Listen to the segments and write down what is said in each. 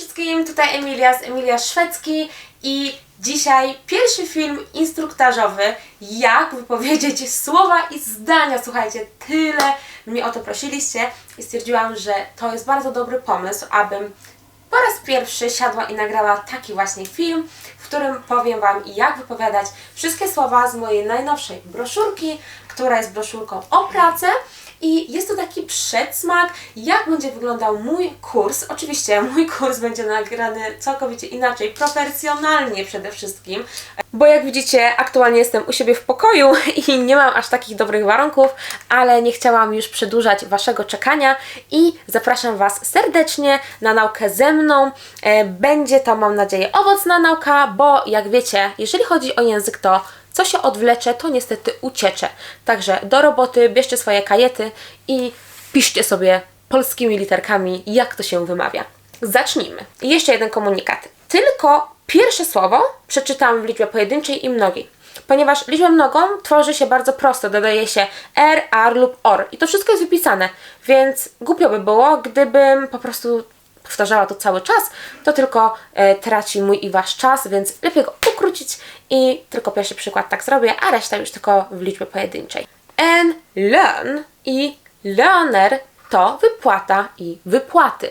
wszystkim, tutaj Emilia z Emilia Szwedzki i dzisiaj pierwszy film instruktażowy, jak wypowiedzieć słowa i zdania. Słuchajcie, tyle mnie o to prosiliście i stwierdziłam, że to jest bardzo dobry pomysł, abym po raz pierwszy siadła i nagrała taki właśnie film, w którym powiem Wam, jak wypowiadać wszystkie słowa z mojej najnowszej broszurki, która jest broszurką o pracę. I jest to taki przedsmak, jak będzie wyglądał mój kurs. Oczywiście mój kurs będzie nagrany całkowicie inaczej, profesjonalnie przede wszystkim, bo jak widzicie, aktualnie jestem u siebie w pokoju i nie mam aż takich dobrych warunków, ale nie chciałam już przedłużać Waszego czekania i zapraszam Was serdecznie na naukę ze mną. E, Będzie to, mam nadzieję, owocna nauka, bo jak wiecie, jeżeli chodzi o język, to co się odwlecze, to niestety uciecze. Także do roboty, bierzcie swoje kajety i piszcie sobie polskimi literkami, jak to się wymawia. Zacznijmy. Jeszcze jeden komunikat. Tylko pierwsze słowo przeczytam w liczbie pojedynczej i mnogiej. Ponieważ liczbę mnogą tworzy się bardzo prosto, dodaje się r, ar lub or. I to wszystko jest wypisane, więc głupio by było, gdybym po prostu powtarzała to cały czas, to tylko e, traci mój i wasz czas, więc lepiej go ukrócić i tylko pierwszy przykład tak zrobię, a reszta już tylko w liczbie pojedynczej. And learn i learner to wypłata i wypłaty.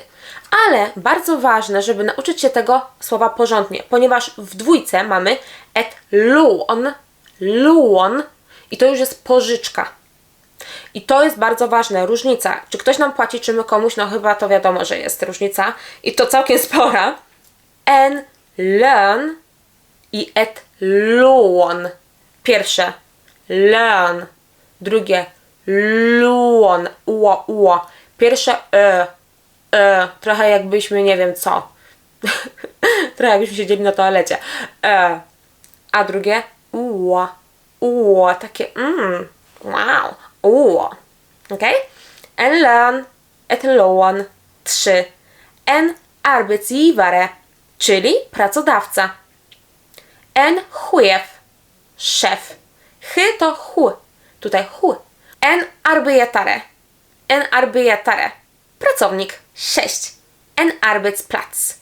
Ale bardzo ważne, żeby nauczyć się tego słowa porządnie, ponieważ w dwójce mamy et loan, loan i to już jest pożyczka. I to jest bardzo ważne, różnica. Czy ktoś nam płaci, czy my komuś, no chyba to wiadomo, że jest różnica. I to całkiem spora. En, learn i et loan. Pierwsze, learn. Drugie, loan. Ło, ło. Pierwsze, e, e. Trochę jakbyśmy, nie wiem co. Trochę jakbyśmy siedzieli na toalecie. E. A drugie, uła. Uła. Takie, mm, wow. Uła. Ok? En learn, et loan. 3. En arbetsgivare, czyli pracodawca. En chef, szef. Chy to hu. Tutaj hu. En arbetare. En arbetare. Pracownik. 6. En arbetsplatz.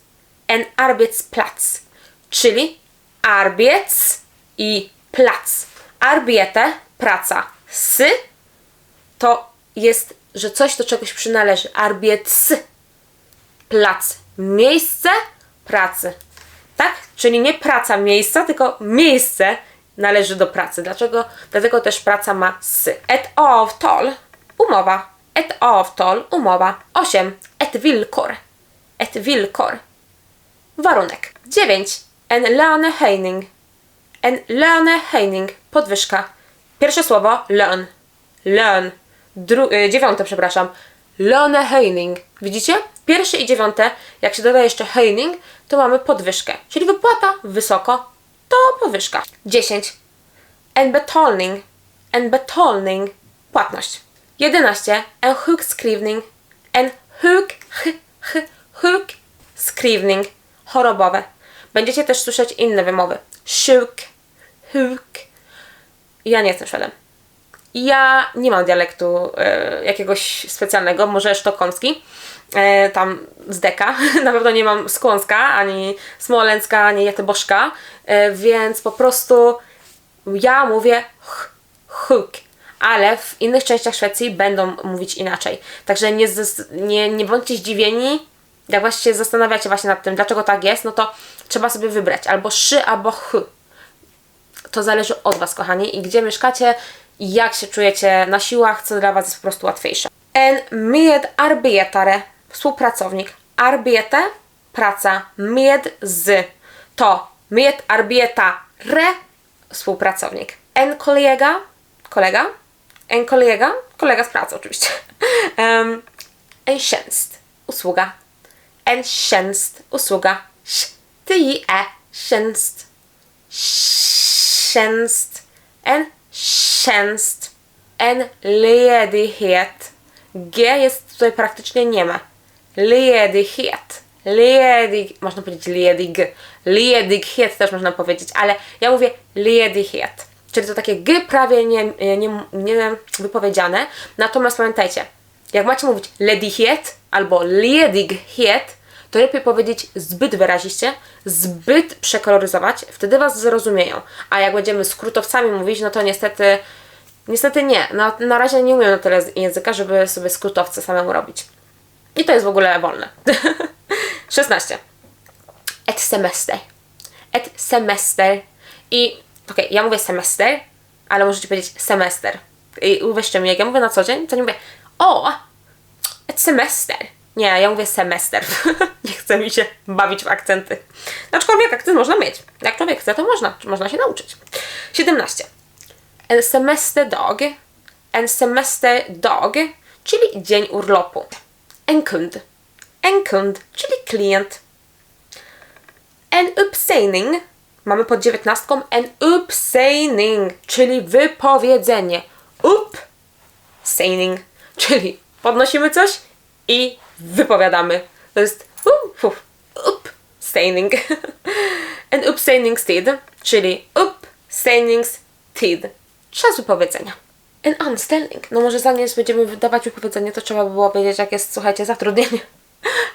En arbetsplatz. Czyli arbeits i plac. Arbeite, praca. S to jest, że coś do czegoś przynależy. Arbeits. Plac. Miejsce pracy. Tak? Czyli nie praca miejsca, tylko miejsce należy do pracy. Dlaczego? Dlatego też praca ma s. Et avtal. Umowa. Et avtal. Umowa. 8. Et villkor. Et villkor. Warunek. 9. En lönehöjning. En lönehöjning. Podwyżka. Pierwsze słowo lön. Lön. Dru- y, dziewiąte, przepraszam. Lönehöjning. Widzicie? Pierwsze i dziewiąte, jak się doda jeszcze höjning, to mamy podwyżkę. Czyli wypłata wysoko, to podwyżka. 10. En betalning. En betalning. Płatność. 11. En sjukskrivning. En sjuk, h, h, sjukskrivning. Chorobowe. Będziecie też słyszeć inne wymowy. Sjuk, huk. Ja nie jestem Szwedem. Ja nie mam dialektu e, jakiegoś specjalnego, może sztokholmski, e, tam z deka. Na pewno nie mam skłonska, ani smoleńska, ani jetyboszka, e, więc po prostu ja mówię ch, huk, ale w innych częściach Szwecji będą mówić inaczej. Także nie, nie, nie bądźcie zdziwieni, jak właśnie się zastanawiacie właśnie nad tym, dlaczego tak jest, no to trzeba sobie wybrać. Albo szy, albo ch. To zależy od Was, kochani, i gdzie mieszkacie, jak się czujecie na siłach, co dla Was jest po prostu łatwiejsze. En medarbetare, współpracownik. Arbete, praca. Med, z. To medarbetare, współpracownik. En kolega, kolega. En kolega, kolega z pracy oczywiście. Um, en tjänst, usługa. En tjänst, usługa. T-I-E, tjänst tjänst, en tjänst, en ledighet. G jest tutaj praktycznie nie ma. Ledighet. Ledig, można powiedzieć ledig. Ledighet też można powiedzieć, ale ja mówię ledighet. Czyli to takie G prawie nie, nie, nie wypowiedziane. Natomiast pamiętajcie, jak macie mówić ledighet albo ledighet, to lepiej powiedzieć zbyt wyraziście, zbyt przekoloryzować, wtedy Was zrozumieją. A jak będziemy skrótowcami mówić, no to niestety, niestety nie. Na, na razie nie umiem na tyle języka, żeby sobie skrótowce samemu robić. I to jest w ogóle wolne. 16. Et semester. Et semester. I okej, okay, ja mówię semester, ale możecie powiedzieć semester. I uwierzcie mi, jak ja mówię na co dzień, to nie mówię o, et semester. Nie, ja mówię semester. nie chce mi się bawić w akcenty. Aczkolwiek akcent można mieć. Jak człowiek chce, to można, można się nauczyć. 17. En semester dog. En semester dog, czyli dzień urlopu. En kund. En kund, czyli klient. En uppsägning. Mamy pod dziewiętnastką en uppsägning, czyli wypowiedzenie. Uppsägning, czyli podnosimy coś i wypowiadamy. To jest uh, uh, uppsägning. en uppsägningstid, czyli uppsägningstid. Czas wypowiedzenia. En anställning. No może zanim będziemy wydawać wypowiedzenie, to trzeba by było wiedzieć, jak jest, słuchajcie, zatrudnienie.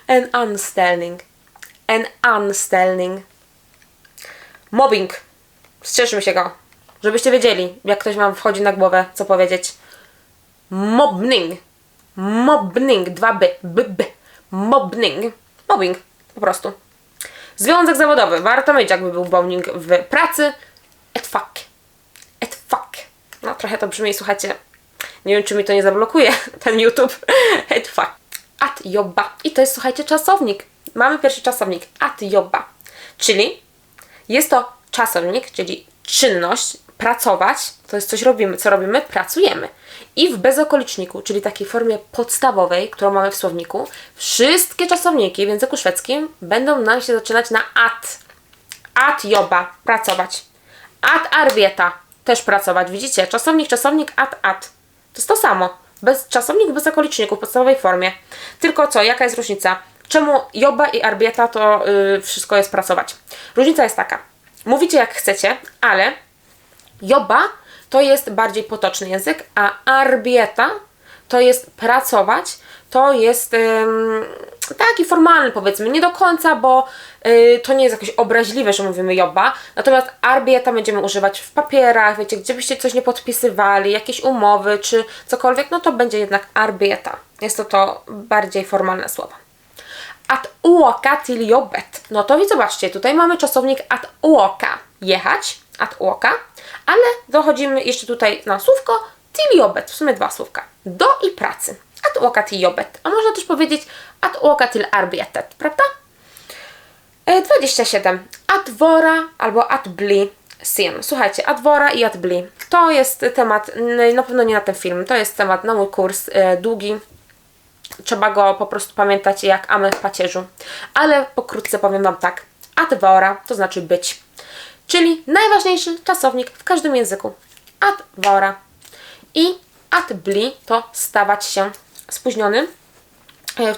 En anställning. En anställning. Mobbing. Strzeżmy się go. Żebyście wiedzieli, jak ktoś wam wchodzi na głowę, co powiedzieć. Mobbing. Mobbing. Dwa by. B, b. Mobbing. Mobbing. Po prostu. Związek zawodowy. Warto mieć, jakby był mobbing w pracy. Et fuck. Et fuck. No trochę to brzmi, słuchajcie. Nie wiem, czy mi to nie zablokuje, ten YouTube. Et fuck. At jobba. I to jest, słuchajcie, czasownik. Mamy pierwszy czasownik. At jobba. Czyli jest to czasownik, czyli czynność, pracować, to jest coś robimy. Co robimy? Pracujemy. I w bezokoliczniku, czyli takiej formie podstawowej, którą mamy w słowniku, wszystkie czasowniki w języku szwedzkim będą nam się zaczynać na at. At joba, pracować. At arbieta, też pracować. Widzicie? Czasownik, czasownik, at, at. To jest to samo. Bez, czasownik bez okoliczników w podstawowej formie. Tylko co? Jaka jest różnica? Czemu joba i arbieta to yy, wszystko jest pracować? Różnica jest taka. Mówicie jak chcecie, ale joba to jest bardziej potoczny język, a arbieta to jest pracować, to jest ym, taki formalny powiedzmy, nie do końca, bo y, to nie jest jakieś obraźliwe, że mówimy joba, natomiast arbieta będziemy używać w papierach, wiecie, gdzie byście coś nie podpisywali, jakieś umowy czy cokolwiek, no to będzie jednak arbieta. Jest to to bardziej formalne słowo. At åka till jobbet. No to i zobaczcie, tutaj mamy czasownik at åka, jechać, at åka, ale dochodzimy jeszcze tutaj na słówko till jobbet, w sumie dwa słówka, do i pracy. At åka till jobbet, a można też powiedzieć at åka till arbetet, prawda? 27. At vara albo at bli sin. Słuchajcie, at vara i at bli. To jest temat, na pewno nie na ten film, to jest temat na mój kurs, długi, trzeba go po prostu pamiętać jak amy w pacierzu. Ale pokrótce powiem Wam tak. At vara to znaczy być. Czyli najważniejszy czasownik w każdym języku. At vara. I at bli to stawać się spóźnionym.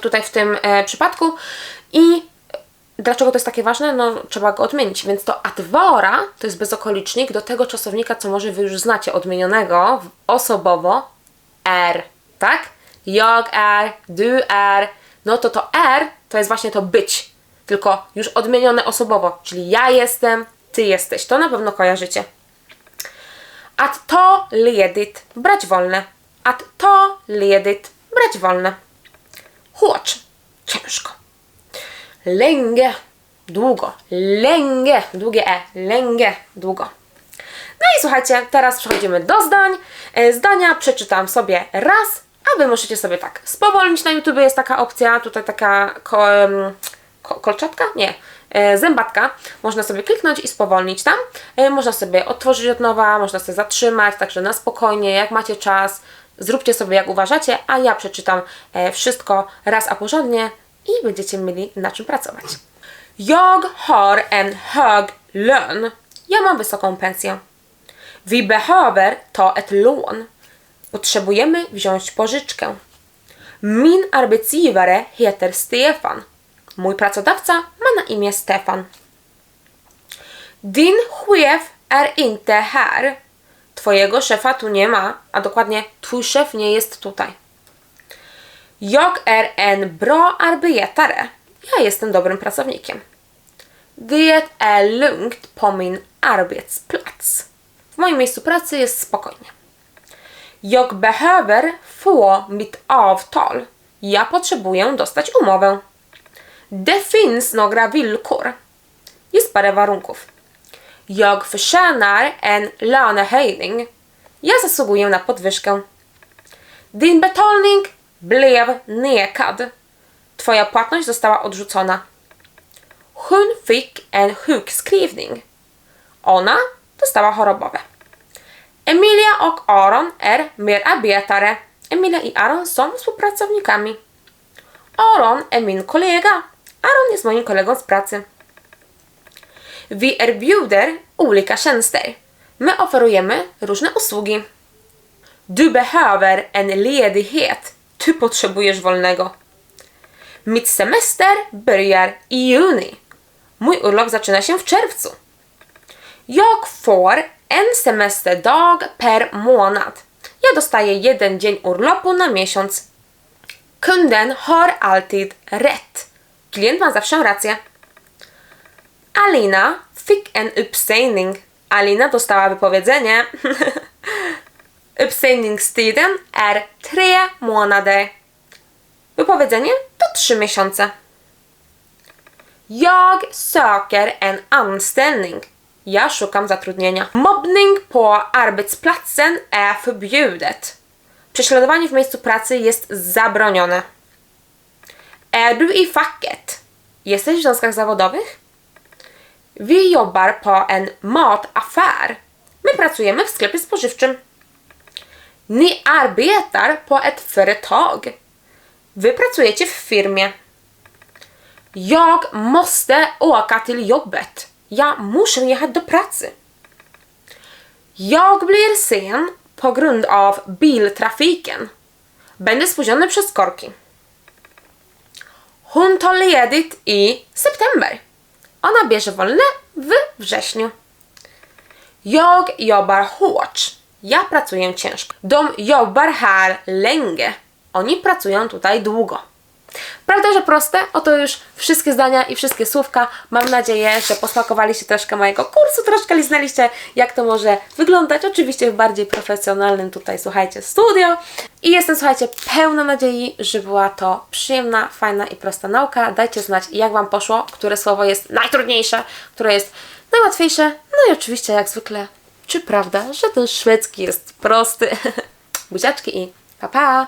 Tutaj w tym e, przypadku. I Dlaczego to jest takie ważne? No, trzeba go odmienić. Więc to at vara to jest bezokolicznik do tego czasownika, co może Wy już znacie, odmienionego osobowo r, tak? Jag är, du är, no to to er to jest właśnie to być, tylko już odmienione osobowo, czyli ja jestem, ty jesteś. To na pewno kojarzycie. Att to ledigt, brać wolne. Att to ledigt, brać wolne. Hårt, ciężko. Länge, długo. Länge, długie e, lęgie, długo. No i słuchajcie, teraz przechodzimy do zdań. E, zdania przeczytam sobie raz, a Wy możecie sobie tak spowolnić. Na YouTube jest taka opcja, tutaj taka ko, ko, kolczatka? Nie. E, zębatka. Można sobie kliknąć i spowolnić tam. E, można sobie otworzyć od nowa, można sobie zatrzymać, także na spokojnie, jak macie czas. Zróbcie sobie jak uważacie, a ja przeczytam e, wszystko raz a porządnie i będziecie mieli na czym pracować. Jag har en hög lön. Ja mam wysoką pensję. Vi behöver ta ett lån. Potrzebujemy wziąć pożyczkę. Min arbetsgivare heter Stefan. Mój pracodawca ma na imię Stefan. Din chef är inte här. Twojego szefa tu nie ma, a dokładnie twój szef nie jest tutaj. Jag är en bra arbetare. Ja jestem dobrym pracownikiem. Det är lugnt på min arbetsplats. W moim miejscu pracy jest spokojnie. Jag behöver få mitt avtal. Ja potrzebuję dostać umowę. Det finns några villkor. Jest parę warunków. Jag förtjänar en lönehöjning. Ja zasługuję na podwyżkę. Din betalning blev nekad. Twoja płatność została odrzucona. Hon fick en sjukskrivning. Ona dostała chorobowe. Emilia och Aaron är medarbetare. Emilia i Aaron są współpracownikami. Aaron är min kollega. Aaron jest moim kolegą z pracy. Vi erbjuder olika tjänster. My oferujemy różne usługi. Du behöver en ledighet. Du potrzebujesz wolnego. Mitt semester börjar i juni. Mój urlop zaczyna się w czerwcu. Jag får en semesterdag per månad. Ja dostaję jeden dzień urlopu na miesiąc. Kunden har alltid rätt. Klient ma zawsze rację. Alina fick en uppsägning. Alina dostała wypowiedzenie. Uppsägningstiden är tre månader. Wypowiedzenie to trzy miesiące. Jag söker en anställning. Ja szukam zatrudnienia. Mobbning på arbetsplatsen är förbjudet. Prześladowanie w miejscu pracy jest zabronione. Är du i facket? Jesteś w związkach zawodowych? Vi jobbar på en mataffär. My pracujemy w sklepie spożywczym. Ni arbetar på ett företag. Wy pracujecie w firmie. Jag måste åka till jobbet. Ja muszę jechać do pracy. Jag blir sen på grund av biltrafiken. Będę spóźniony przez korki. Hon tar ledigt i september. Ona bierze wolne w wrześniu. Jag jobbar hårt. Ja pracuję ciężko. De jobbar här länge. Oni pracują tutaj długo. Prawda, że proste? Oto już wszystkie zdania i wszystkie słówka. Mam nadzieję, że posmakowaliście troszkę mojego kursu, troszkę liznęliście, jak to może wyglądać. Oczywiście w bardziej profesjonalnym tutaj, słuchajcie, studio. I jestem, słuchajcie, pełna nadziei, że była to przyjemna, fajna i prosta nauka. Dajcie znać, jak Wam poszło, które słowo jest najtrudniejsze, które jest najłatwiejsze. No i oczywiście, jak zwykle, czy prawda, że ten szwedzki jest prosty? Buziaczki i pa pa!